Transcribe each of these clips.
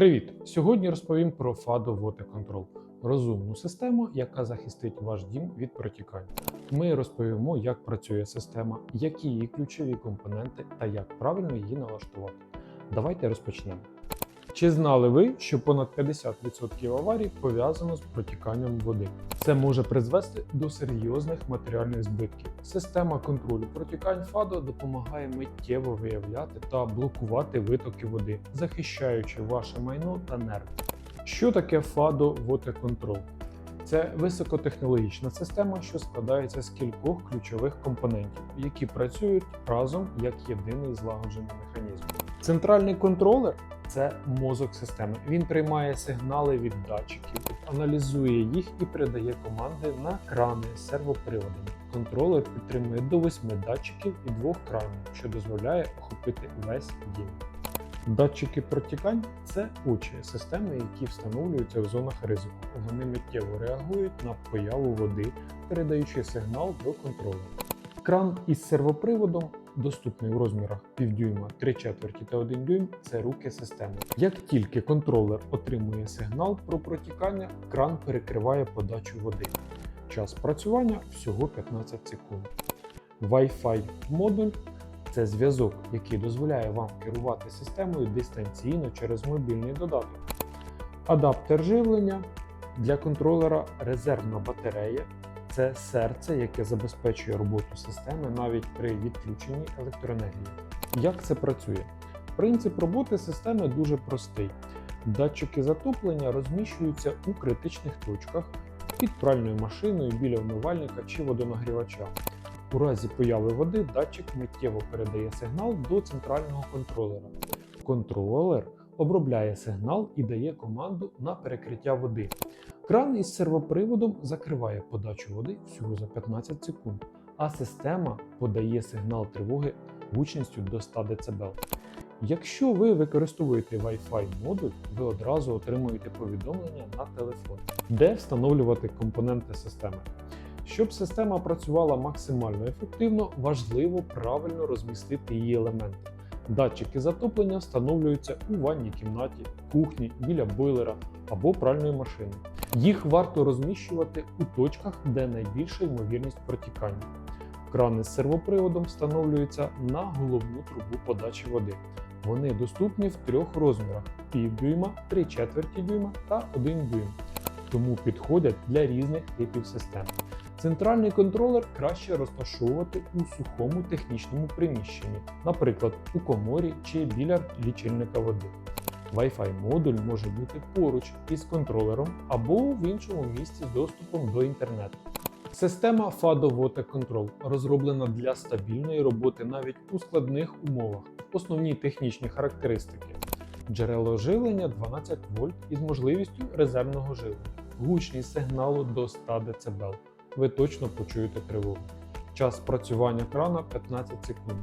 Привіт! Сьогодні розповім про FADO Water Control – розумну систему, яка захистить ваш дім від протікань. Ми розповімо, як працює система, які її ключові компоненти та як правильно її налаштувати. Давайте розпочнемо. Чи знали ви, що понад 50% аварій пов'язано з протіканням води? Це може призвести до серйозних матеріальних збитків. Система контролю протікань ФАДО допомагає миттєво виявляти та блокувати витоки води, захищаючи ваше майно та нерви. Що таке ФАДО Water Control? Це високотехнологічна система, що складається з кількох ключових компонентів, які працюють разом як єдиний злагоджений механізм. Центральний контролер це мозок системи. Він приймає сигнали від датчиків, аналізує їх і передає команди на крани з сервоприводами. Контролер підтримує до 8 датчиків і двох кранів, що дозволяє охопити весь дім. Датчики протікань це очі системи, які встановлюються в зонах ризику. Вони миттєво реагують на появу води, передаючи сигнал до контролера. Кран із сервоприводом доступний у розмірах півдюйма, 3 четверті та 1 дюйм це руки системи. Як тільки контролер отримує сигнал про протікання, кран перекриває подачу води. Час працювання всього 15 секунд. Wi-Fi модуль це зв'язок, який дозволяє вам керувати системою дистанційно через мобільний додаток. Адаптер живлення для контролера резервна батарея це серце, яке забезпечує роботу системи навіть при відключенні електроенергії. Як це працює? Принцип роботи системи дуже простий. Датчики затоплення розміщуються у критичних точках під пральною машиною біля вмивальника чи водонагрівача. У разі появи води датчик миттєво передає сигнал до центрального контролера. Контролер обробляє сигнал і дає команду на перекриття води. Кран із сервоприводом закриває подачу води всього за 15 секунд, а система подає сигнал тривоги гучністю до 100 дБ. Якщо ви використовуєте Wi-Fi модуль, ви одразу отримуєте повідомлення на телефон, де встановлювати компоненти системи. Щоб система працювала максимально ефективно, важливо правильно розмістити її елементи. Датчики затоплення встановлюються у ванній кімнаті, кухні, біля бойлера або пральної машини. Їх варто розміщувати у точках, де найбільша ймовірність протікання. Крани з сервоприводом встановлюються на головну трубу подачі води. Вони доступні в трьох розмірах: півдюйма, 3 четверті дюйма та 1 дюйм, тому підходять для різних типів систем. Центральний контролер краще розташовувати у сухому технічному приміщенні, наприклад, у коморі чи біля лічильника води. Wi-Fi модуль може бути поруч із контролером або в іншому місці з доступом до інтернету. Система FADO Water Control розроблена для стабільної роботи навіть у складних умовах. Основні технічні характеристики: джерело живлення 12 вольт із можливістю резервного живлення, гучність сигналу до 100 дБ. Ви точно почуєте тривогу. Час працювання крана 15 секунд.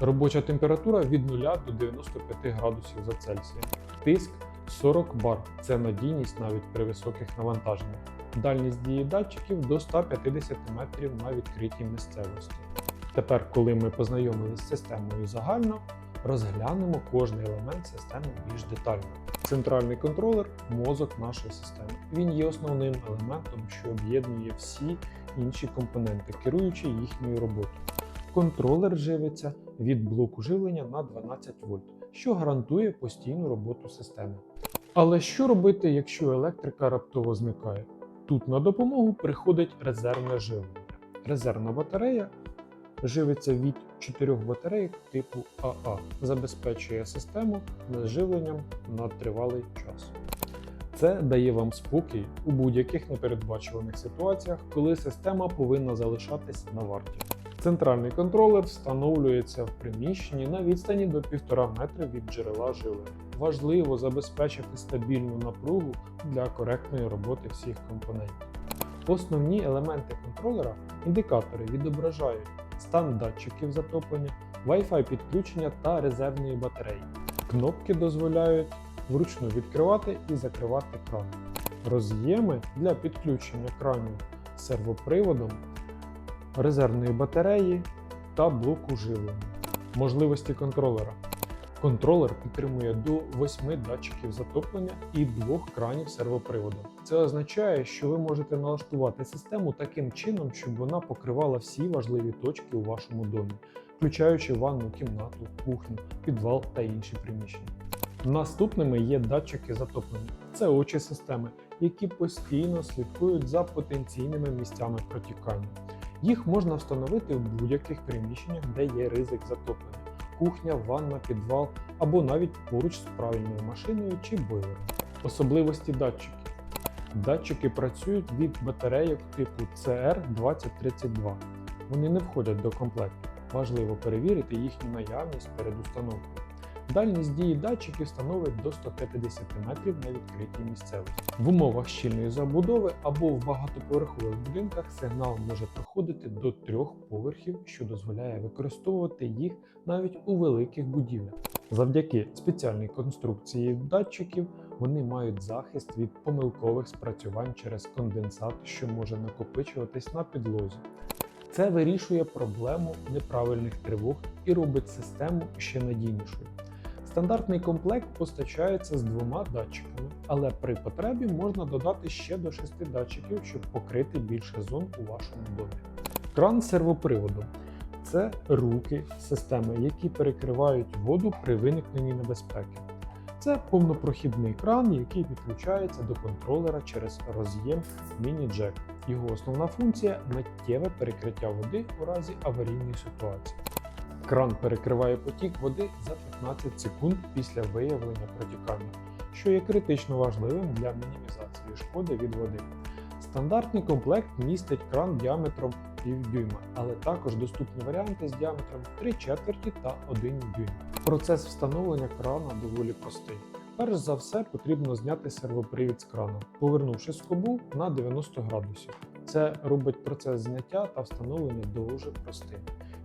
Робоча температура від 0 до 95 градусів за Цельсієм. Тиск 40 бар. Це надійність навіть при високих навантаженнях. Дальність дії датчиків до 150 метрів на відкритій місцевості. Тепер, коли ми познайомилися з системою загально, розглянемо кожний елемент системи більш детально. Центральний контролер мозок нашої системи. Він є основним елементом, що об'єднує всі інші компоненти, керуючи їхньою роботою. Контролер живиться від блоку живлення на 12 вольт, що гарантує постійну роботу системи. Але що робити, якщо електрика раптово зникає? Тут на допомогу приходить резервне живлення. Резервна батарея живиться від 4 батарейок типу АА, забезпечує систему з живленням на тривалий час. Це дає вам спокій у будь-яких непередбачуваних ситуаціях, коли система повинна залишатись на варті. Центральний контролер встановлюється в приміщенні на відстані до 1,5 метра від джерела живлення. Важливо забезпечити стабільну напругу для коректної роботи всіх компонентів. Основні елементи контролера індикатори відображають стан датчиків затоплення, Wi-Fi підключення та резервної батареї. Кнопки дозволяють вручну відкривати і закривати кран. Роз'єми для підключення кранів сервоприводом, резервної батареї та блоку живлення. Можливості контролера. Контролер підтримує до 8 датчиків затоплення і двох кранів сервоприводу. Це означає, що ви можете налаштувати систему таким чином, щоб вона покривала всі важливі точки у вашому домі, включаючи ванну кімнату, кухню, підвал та інші приміщення. Наступними є датчики затоплення. Це очі системи, які постійно слідкують за потенційними місцями протікання. Їх можна встановити в будь-яких приміщеннях, де є ризик затоплення кухня, ванна, підвал або навіть поруч з правильною машиною чи бойлером. Особливості датчиків. Датчики працюють від батарейок типу CR2032. Вони не входять до комплекту. Важливо перевірити їхню наявність перед установкою. Дальність дії датчиків становить до 150 метрів на відкритій місцевості. В умовах щільної забудови або в багатоповерхових будинках сигнал може проходити до трьох поверхів, що дозволяє використовувати їх навіть у великих будівлях. Завдяки спеціальній конструкції датчиків вони мають захист від помилкових спрацювань через конденсат, що може накопичуватись на підлозі. Це вирішує проблему неправильних тривог і робить систему ще надійнішою. Стандартний комплект постачається з двома датчиками, але при потребі можна додати ще до шести датчиків, щоб покрити більше зон у вашому домі. Кран сервоприводу це руки системи, які перекривають воду при виникненні небезпеки. Це повнопрохідний кран, який підключається до контролера через роз'єм міні-джек. Його основна функція миттєве перекриття води у разі аварійної ситуації. Кран перекриває потік води за 15 секунд після виявлення протікання, що є критично важливим для мінімізації шкоди від води. Стандартний комплект містить кран діаметром півдюйма, але також доступні варіанти з діаметром 3 четверті та 1 дюйм. Процес встановлення крана доволі простий. Перш за все потрібно зняти сервопривід з крана, повернувши скобу на 90 градусів. Це робить процес зняття та встановлення дуже простим.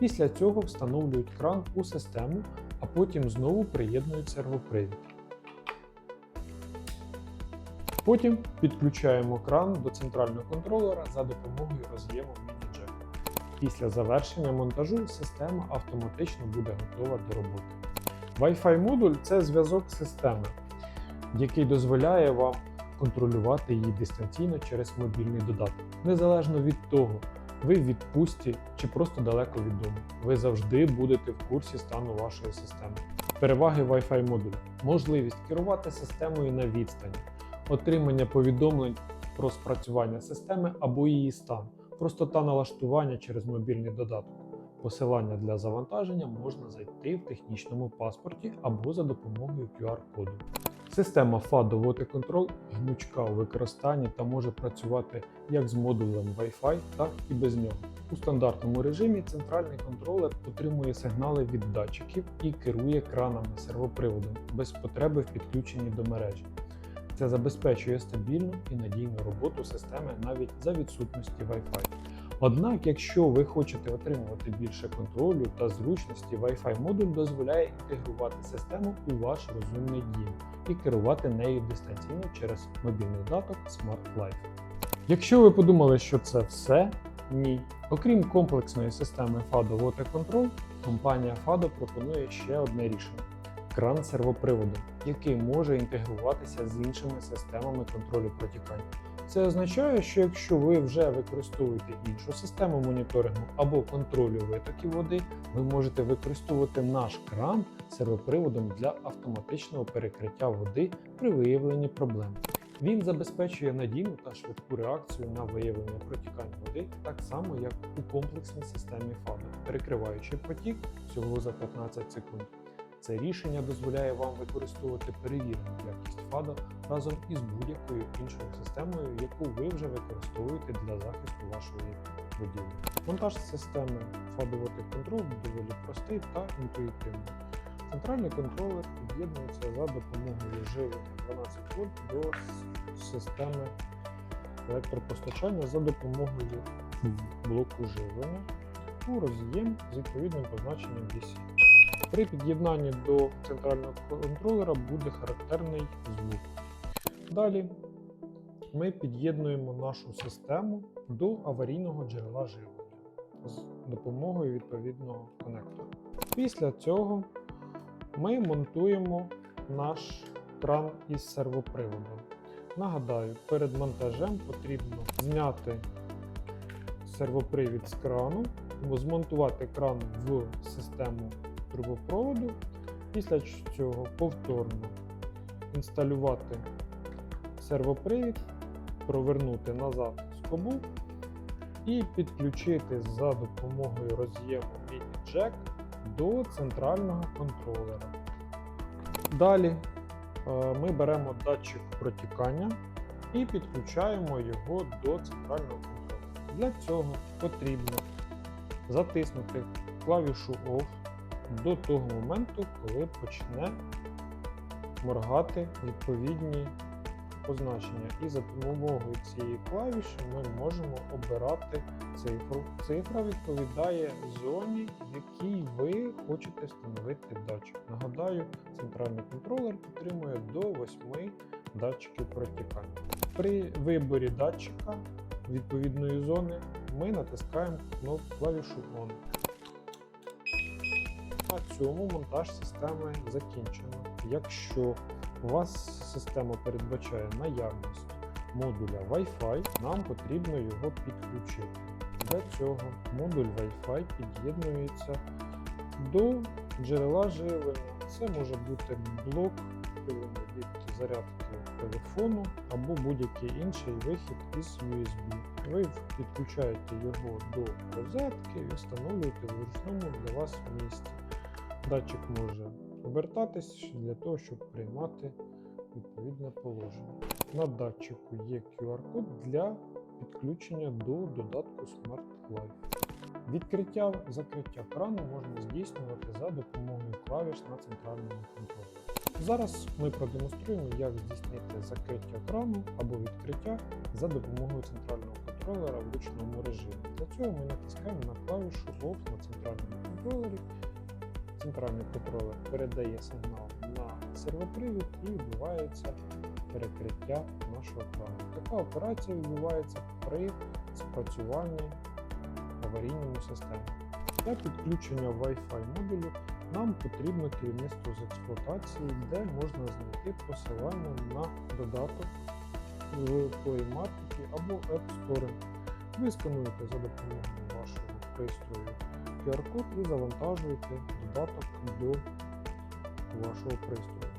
Після цього встановлюють кран у систему, а потім знову приєднують сервопривід. Потім підключаємо кран до центрального контролера за допомогою роз'єму міні-джек. Після завершення монтажу система автоматично буде готова до роботи. Wi-Fi модуль це зв'язок системи, який дозволяє вам контролювати її дистанційно через мобільний додаток. Незалежно від того, ви в відпустці чи просто далеко від дому. Ви завжди будете в курсі стану вашої системи. Переваги Wi-Fi модуля: можливість керувати системою на відстані, отримання повідомлень про спрацювання системи або її стан, простота налаштування через мобільний додаток. Посилання для завантаження можна знайти в технічному паспорті або за допомогою QR-коду. Система FADO Water Control гнучка у використанні та може працювати як з модулем Wi-Fi, так і без нього. У стандартному режимі центральний контролер отримує сигнали від датчиків і керує кранами сервоприводом без потреби в підключенні до мережі. Це забезпечує стабільну і надійну роботу системи навіть за відсутності Wi-Fi. Однак, якщо ви хочете отримувати більше контролю та зручності, Wi-Fi модуль дозволяє інтегрувати систему у ваш розумний дім і керувати нею дистанційно через мобільний додаток Smart Life. Якщо ви подумали, що це все, ні. Окрім комплексної системи FADO Water Control, компанія FADO пропонує ще одне рішення кран сервоприводу, який може інтегруватися з іншими системами контролю протікання. Це означає, що якщо ви вже використовуєте іншу систему моніторингу або контролю витоків води, ви можете використовувати наш кран сервоприводом для автоматичного перекриття води при виявленні проблем. Він забезпечує надійну та швидку реакцію на виявлення протікань води, так само як у комплексній системі FADO, перекриваючи потік всього за 15 секунд. Це рішення дозволяє вам використовувати перевірену якість FADO разом із будь-якою іншою системою, яку ви вже використовуєте для захисту вашої будівлі. Монтаж системи FADO Water Control доволі простий та інтуїтивний. Центральний контролер під'єднується за допомогою живлення 12 вольт до системи електропостачання за допомогою блоку живлення у роз'єм з відповідним позначенням DC. При під'єднанні до центрального контролера буде характерний звук. Далі ми під'єднуємо нашу систему до аварійного джерела живлення з допомогою відповідного конектора. Після цього ми монтуємо наш кран із сервоприводом. Нагадаю, перед монтажем потрібно зняти сервопривід з крану, або змонтувати кран в систему трубопроводу. Після цього повторно інсталювати сервопривід, провернути назад скобу і підключити за допомогою роз'єму mini-jack до центрального контролера. Далі е, ми беремо датчик протікання і підключаємо його до центрального контролера. Для цього потрібно затиснути клавішу OFF до того моменту, коли почне моргати відповідні позначення. І за допомогою цієї клавіші ми можемо обирати цифру. Цифра відповідає зоні, в якій ви хочете встановити датчик. Нагадаю, центральний контролер підтримує до 8 датчиків протікання. При виборі датчика відповідної зони ми натискаємо кнопку клавішу ON. Цьому монтаж системи закінчено. Якщо у вас система передбачає наявність модуля Wi-Fi, нам потрібно його підключити. Для цього модуль Wi-Fi під'єднується до джерела живлення. Це може бути блок від зарядки телефону або будь-який інший вихід із USB. Ви підключаєте його до розетки і встановлюєте в зручному для вас місці. Датчик може обертатись для того, щоб приймати відповідне положення. На датчику є QR-код для підключення до додатку Smart Life. Відкриття закриття крану можна здійснювати за допомогою клавіш на центральному контролі. Зараз ми продемонструємо, як здійснити закриття крану або відкриття за допомогою центрального контролера в ручному режимі. Для цього ми натискаємо на клавішу OFF на центральному контролері. Центральний контролер передає сигнал на сервопривід і відбувається перекриття нашого крану. Така операція відбувається при спрацюванні аварійної системи. Для підключення Wi-Fi модулю нам потрібно керівництво з експлуатації, де можна знайти посилання на додаток в Play Market або App Store. Ви скануєте за допомогою вашого пристрою QR-код і завантажуєте додаток до вашого пристрою.